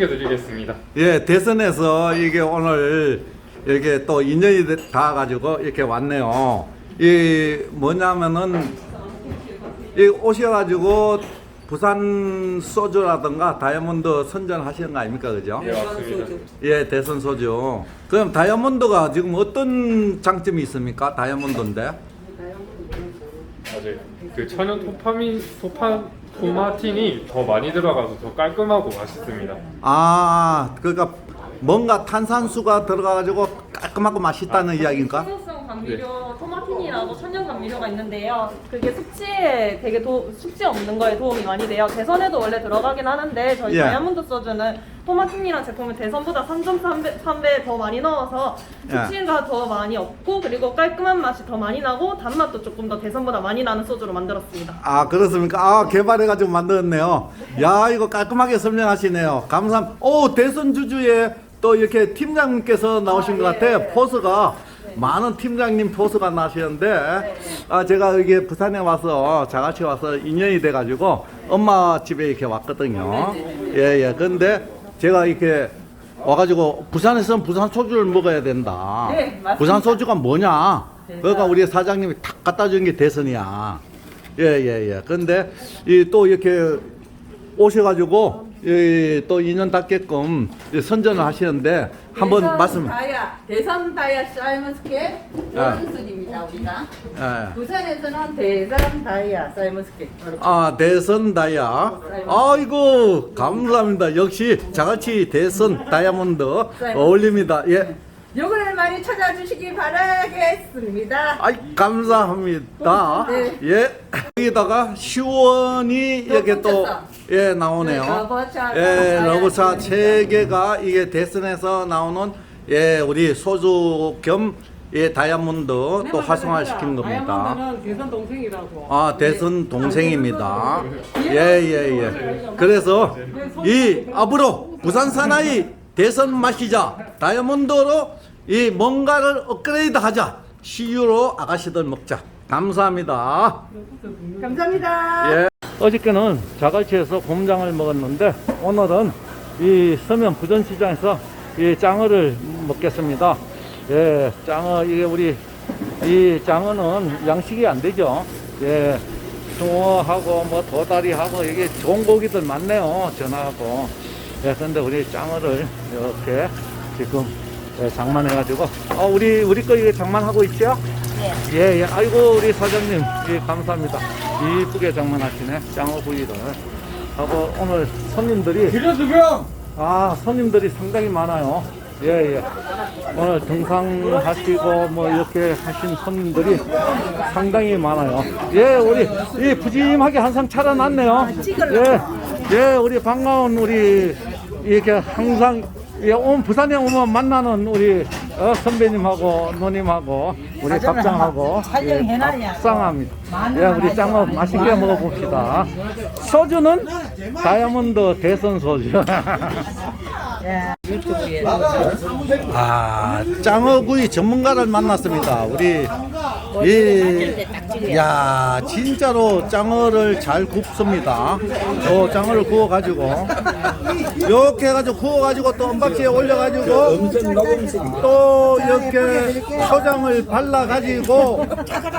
챙겨드리겠습니다. 예, 대선에서 이게 오늘 이렇게 또 인연이 돼- 닿아가지고 이렇게 왔네요. 이 뭐냐면은 이 오셔가지고 부산 소주라든가 다이아몬드 선전하시는 거 아닙니까, 그죠? 예, 맞습니다. 예, 대선 소주. 그럼 다이아몬드가 지금 어떤 장점이 있습니까? 다이아몬드인데? 맞아요. 그 천연 토파민 토파 토마틴이 더 많이 들어가서 더 깔끔하고 맛있습니다. 아, 그러니까 뭔가 탄산수가 들어가가지고 깔끔하고 맛있다는 이야기인가? 식물성 감미료 토마 틴이라고 천연 감 미료가 있는데요. 그게 숙취에 되게 도, 숙취 없는 거에 도움이 많이 돼요. 대선에도 원래 들어가긴 하는데 저희 예. 다이아몬드 소주는 토마틴이란 제품을 대선보다 3.3배 3배 더 많이 넣어서 예. 숙취가 더 많이 없고 그리고 깔끔한 맛이 더 많이 나고 단맛도 조금 더 대선보다 많이 나는 소주로 만들었습니다. 아 그렇습니까? 아 개발해가지고 만들었네요. 야 이거 깔끔하게 설명하시네요. 감사합니다. 오 대선 주주에 또 이렇게 팀장님께서 나오신 것 같아요. 포스가 많은 팀장님 포스가 나시는데 아 제가 여기 부산에 와서 자같이 와서 인연이 돼가지고 엄마 집에 이렇게 왔거든요. 예예. 근데 제가 이렇게 와가지고 부산에서는 부산 소주를 먹어야 된다. 네, 맞습니다. 부산 소주가 뭐냐? 그러니까 우리 사장님이 탁 갖다 준게 대선이야. 예예예. 근데 이 또 이렇게 오셔가지고 이 또 인연 닿게끔 이 선전을 하시는데 한번 대선 말씀. 다이아, 대선 다이아 사이먼스케 아. 이런 순입니다 우리가. 예. 부산에서는 대선 다이아 사이먼스케. 아 대선 다이아. 아이고 감사합니다. 역시 자같이 대선 다이아몬드 어울립니다. 예. 요걸 많이 찾아주시기 바라겠습니다. 아이 감사합니다. 네. 예. 여기다가 시원이 이렇게 또 예 나오네요. 네, 러버차, 예, 러버차. 세 개가 이게 대선에서 나오는 예 우리 소주 겸 예, 다이아몬드 또 활성화시킨 겁니다. 다이아몬드는 대선 동생이라고. 아 대선 동생입니다. 예 예 예, 그래서 이 앞으로 부산 사나이 대선 마시자 다이아몬드로 이 뭔가를 업그레이드 하자 CU로 아가씨들 먹자. 감사합니다. 감사합니다. 예. 어저께는 자갈치에서 곰장을 먹었는데 오늘은 이 서면 부전시장에서 이 장어를 먹겠습니다. 예, 장어 이게 우리 이 장어는 양식이 안 되죠. 예, 숭어하고 뭐 도다리하고 이게 좋은 고기들 많네요. 전화하고. 예, 근데 우리 장어를 이렇게 지금 예, 장만해가지고 아 우리 우리 거 이게 장만하고 있죠? 예, 예. 아이고, 우리 사장님. 예, 감사합니다. 이쁘게 장만하시네. 장어 구이를. 하고, 오늘 손님들이. 아, 손님들이 상당히 많아요. 예, 예. 오늘 등산하시고, 뭐, 이렇게 하신 손님들이 상당히 많아요. 예, 우리, 이 푸짐하게 한상 차려놨네요. 예, 예, 우리 반가운 우리, 이렇게 항상 예, 온 부산에 오면 만나는 우리 어, 선배님하고 누님하고 우리 밥장하고 예, 밥상합니다. 예, 우리 짱어 맛있게 먹어봅시다. 소주는 다이아몬드 대선 소주. 아, 짱어구이 전문가를 만났습니다. 우리 이, 야, 진짜로 짱어를 잘 굽습니다. 저 짱어를 구워 가지고. 이렇게 해 가지고 구워 가지고 또 은박지에 올려 가지고 또 이렇게 초장을 발라 가지고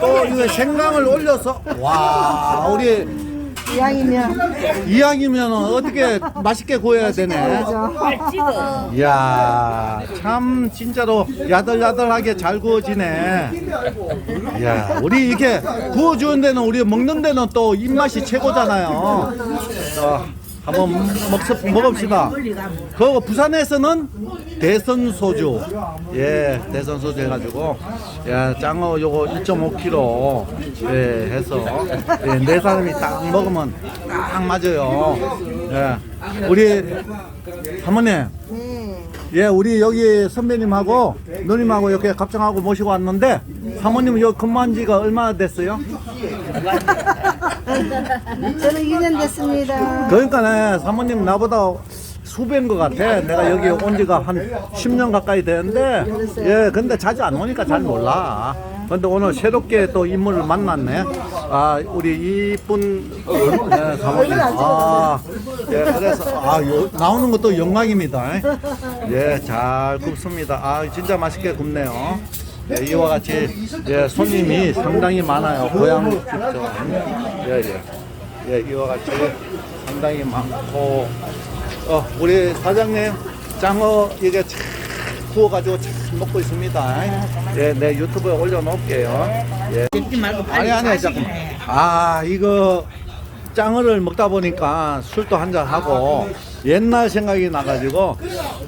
또 이거 생강을 올려서 와, 우리 이왕이면 이왕이면 어떻게 맛있게 구워야 되네. 이야, 참 진짜로 야들야들하게 잘 구워지네. 이야, 우리 이렇게 구워주는 데는 우리 먹는 데는 또 입맛이 최고잖아요. 자, 한번 먹, 먹읍시다. 그리고 부산에서는 대선 소주. 예, 대선 소주 해가지고, 야, 짱어 요거 1.5kg, 예, 해서, 예, 네 사람이 딱 먹으면 딱 맞아요. 예, 우리 사모님. 예, 우리 여기 선배님하고 누님하고 이렇게 갑장하고 모시고 왔는데 사모님은 여기 근무한 지가 얼마나 됐어요? 저는 2년 됐습니다. 그러니까 네, 사모님 나보다 수배인 것 같아. 내가 여기 온 지가 한 10년 가까이 되는데, 예, 근데 자주 안 오니까 잘 몰라. 근데 오늘 새롭게 또 인물을 만났네. 아, 우리 이쁜 네, 사모님. 아, 예, 그래서 아, 요, 나오는 것도 영광입니다. 예, 잘 굽습니다. 아, 진짜 맛있게 굽네요. 예, 이와 같이 예, 손님이 상당히 많아요. 고향 직접. 예, 예. 예, 이와 같이 상당히 많고 어, 우리 사장님 장어 이게 참 구워가지고 참 먹고 있습니다. 예, 내 유튜브에 올려놓을게요. 예. 아니 아니 잠깐. 아 이거 짱어를 먹다 보니까 술도 한잔 하고 옛날 생각이 나가지고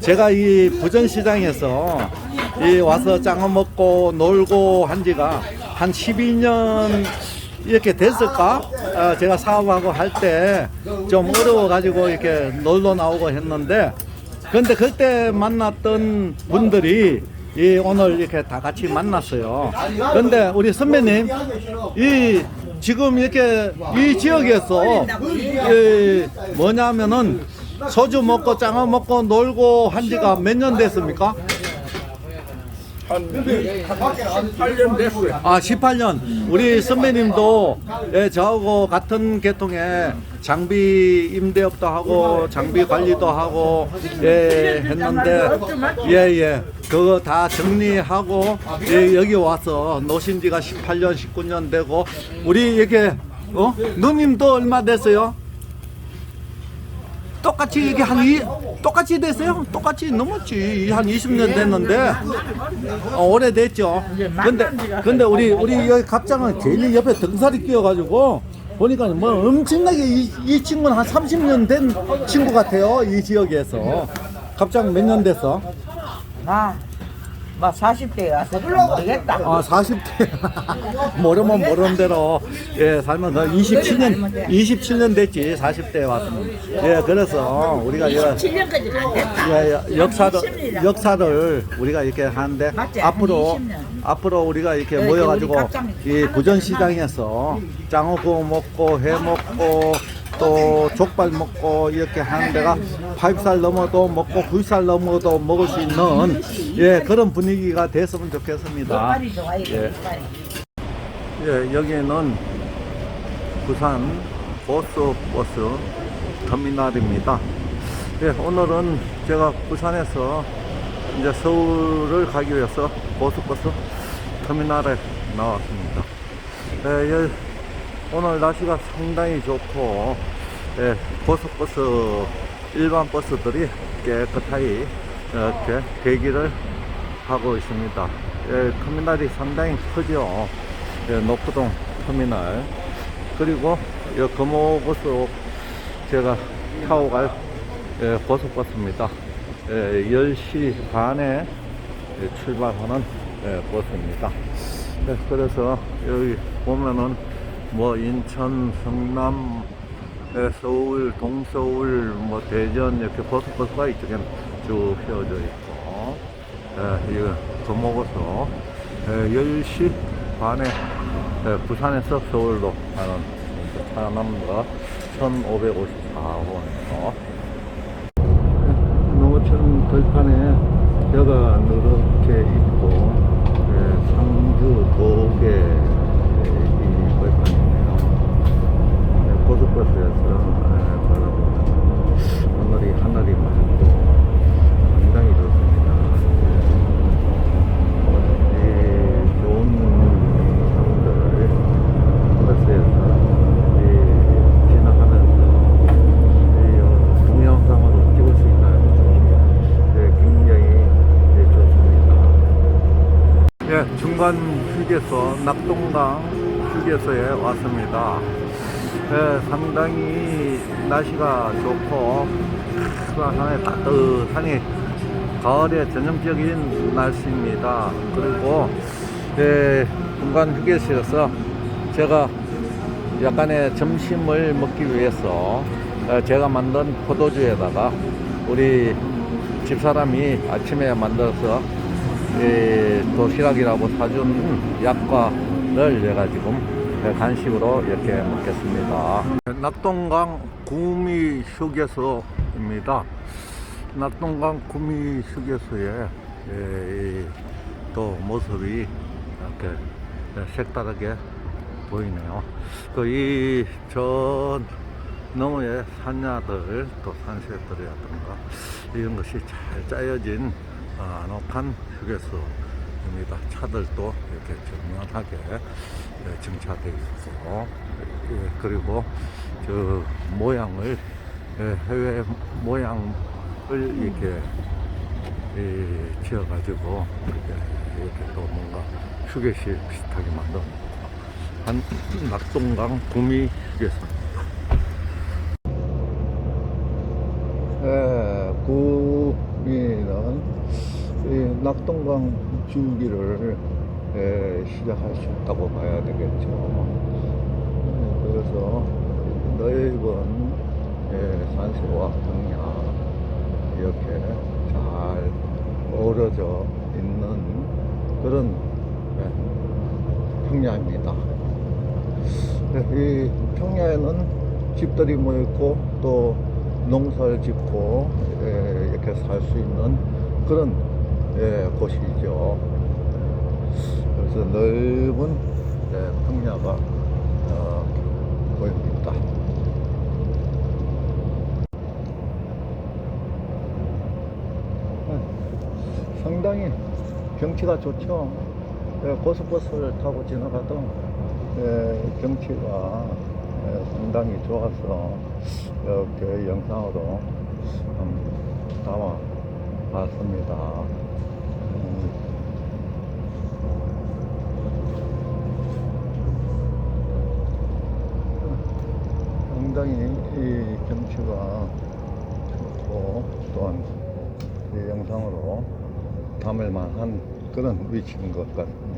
제가 이 부전시장에서 이 와서 짱어 먹고 놀고 한 지가 한 12년 이렇게 됐을까? 어, 제가 사업하고 할 때 좀 어려워가지고 이렇게 놀러 나오고 했는데 근데 그때 만났던 분들이 이 오늘 이렇게 다 같이 만났어요. 근데 우리 선배님 이 지금 이렇게 이 지역에서 이 뭐냐면은 소주 먹고 짱어 먹고 놀고 한 지가 몇 년 됐습니까? 아, 18년. 우리 선배님도 예, 저하고 같은 계통에 장비 임대업도 하고 장비 관리도 하고 예, 했는데 예, 예. 그거 다 정리하고 예, 여기 와서 노신 지가 18년, 19년 되고 우리 이렇게 어? 누님도 얼마 됐어요? 똑같이 이게 한 이, 똑같이 됐어요? 똑같이 넘었지 한 20년 됐는데 어, 오래됐죠. 근데 근데 우리 우리 여기 갑장은 괜히 옆에 등살이 끼어가지고 보니까 뭐 엄청나게 이, 이 친구는 한 30년 된 친구 같아요 이 지역에서 갑장 몇 년 됐어? 아, 막 40대 와서 좀 모르겠다. 아 40대 모르면 모르는 대로 예 살면 더 27년 27년 됐지 40대에 왔으면 예 그래서 우리가 여, 7년까지 갔겠다. 예, 예, 역사를 역사를 우리가 이렇게 하는데 맞지? 한 앞으로 20 년. 앞으로 우리가 이렇게 네, 모여가지고 이 부전시장에서 장어 구워 먹고 회 먹고 또 족발 먹고 이렇게 하는 데가 파입살 넘어도 먹고 구이살 넘어도 먹을 수 있는 예 그런 분위기가 됐으면 좋겠습니다. 예. 예, 여기는 부산 고속버스 터미널입니다. 예, 오늘은 제가 부산에서 이제 서울을 가기 위해서 고속버스 터미널에 나왔습니다. 예, 예, 오늘 날씨가 상당히 좋고, 예, 고속버스 일반 버스들이 깨끗하게 이렇게 대기를 하고 있습니다. 예, 터미널이 상당히 크죠. 예, 노포동 터미널. 그리고 이 금호버스 제가 타고 갈 예, 고속버스입니다. 예, 10시 반에 예, 출발하는 예, 버스입니다. 예, 그래서 여기 보면은 뭐 인천, 성남, 예, 서울, 동서울, 뭐 대전 이렇게 고속버스가 이쪽에 쭉 휘어져 있고, 예, 이거 금호버스 예, 10시 반에 예, 부산에서 서울로 가는 차남가 1554호네요. 농어촌 들판에 벼가 누렇게 있고 예, 상주 도계 이. 예, 예, 바라보면 하늘이 맑고 상당히 좋습니다. 예. 이 좋은 영상들 버스에서 이 지나가면서 이 어, 동영상으로 찍을 수 있다는 것이 예, 굉장히 예, 좋습니다. 예, 중간 휴게소 낙동강 휴게소에 왔습니다. 예, 상당히 날씨가 좋고 시원하게 따뜻하니 가을의 전형적인 날씨입니다. 그리고 예, 중간 휴게소에서 제가 약간의 점심을 먹기 위해서 어, 제가 만든 포도주에다가 우리 집사람이 아침에 만들어서 이 도시락이라고 사준 약과를 내가 지금 간식으로 이렇게 먹겠습니다. 낙동강 구미 휴게소입니다. 낙동강 구미 휴게소에 예, 이또 모습이 이렇게 네, 색다르게 보이네요. 그이저 너머의 산야들 또 산세들이라든가 이런 것이 잘 짜여진 어, 아늑한 휴게소 입니다. 차들도 이렇게 정연하게 네, 정차되어 있고 예, 그리고 저 모양을 예, 해외 모양을 이렇게 이 지어가지고 이렇게, 또 뭔가 휴게실 비슷하게 만든 한 낙동강 구미 휴게소입니다. 예, 구미는 이 낙동강 주기를 예, 시작할 수 있다고 봐야 되겠죠. 예, 그래서 넓은 예, 산세와 평야 이렇게 잘 어우러져 있는 그런 예, 평야입니다. 예, 이 평야에는 집들이 모여있고 또 농사를 짓고 예, 이렇게 살 수 있는 그런 예, 곳이죠. 그래서 넓은 예, 평야가 어, 보입니다. 예, 상당히 경치가 좋죠. 예, 고속버스를 타고 지나가도 예, 경치가 예, 상당히 좋아서 이렇게 영상으로 담아 봤습니다. 음, 상당히 이 경치가 좋고 또한 이 영상으로 담을 만한 그런 위치인 것 같습니다.